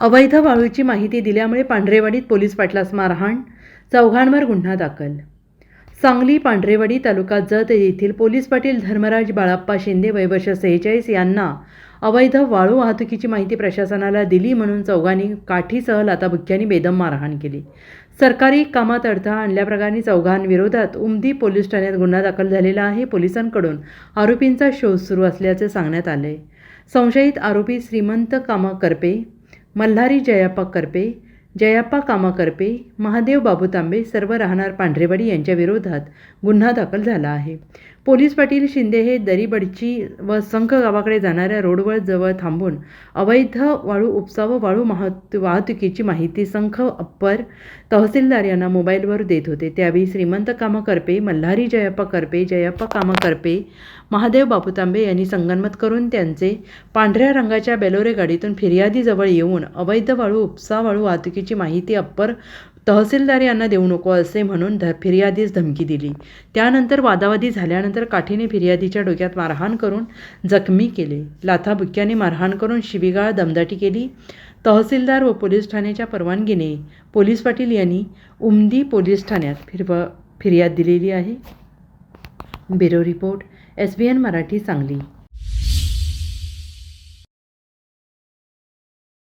अवैध वाळूची माहिती दिल्यामुळे पांढरेवाडीत पोलीस पाटलास मारहाण चौघांवर गुन्हा दाखल. सांगली पांढरेवाडी तालुका जत येथील पोलीस पाटील धर्मराज बाळाप्पा शिंदे वयवर्ष सेहेचाळीस यांना अवैध वाळू वाहतुकीची माहिती प्रशासनाला दिली म्हणून चौघांनी काठीसह लाताबुक्क्यांनी बेदम मारहाण केली. सरकारी कामात अडथळा आणल्याप्रकारे चौघांविरोधात उमदी पोलीस ठाण्यात गुन्हा दाखल झालेला आहे. पोलिसांकडून आरोपींचा शोध सुरू असल्याचे सांगण्यात आले. संशयित आरोपी श्रीमंत कामा करपे मल्हारी जयाप्पा करपे जयाप्पा कामा करपे महादेव बाबू तांबे सर्व राहणार पांढरेवाडी यांच्या विरोधात गुन्हा दाखल झाला आहे. पोलीस पाटील शिंदे हे दरीबडची व संख गावाकडे जाणाऱ्या रोडवर जवळ थांबून अवैध वाळू उपसा व वाळू माहत वाहतुकीची माहिती संख अप्पर तहसीलदार यांना मोबाईलवर देत होते. त्यावेळी श्रीमंत कामा करपे मल्हारी जयाप्पा करपे जयाप्पा कामा करपे महादेव बापू तांबे यांनी संगनमत करून त्यांचे पांढऱ्या रंगाच्या बेलोरे गाडीतून फिर्यादीजवळ येऊन अवैध वाळू उपसा वाळू गोष्टीची माहिती अप्पर तहसीलदार यांना देऊ नको असे म्हणून ध फिर्यादीस धमकी दिली. त्यानंतर वादावादी झाल्यानंतर काठीने फिर्यादीच्या डोक्यात मारहाण करून जखमी केले. लाथाबुक्क्याने मारहाण करून शिबिगाळ दमदाटी केली. तहसीलदार व पोलीस ठाण्याच्या परवानगीने पोलीस पाटील यांनी उमदी पोलीस ठाण्यात फिरव फिर्याद दिलेली आहे. Bureau report S B N Marathi Sangli.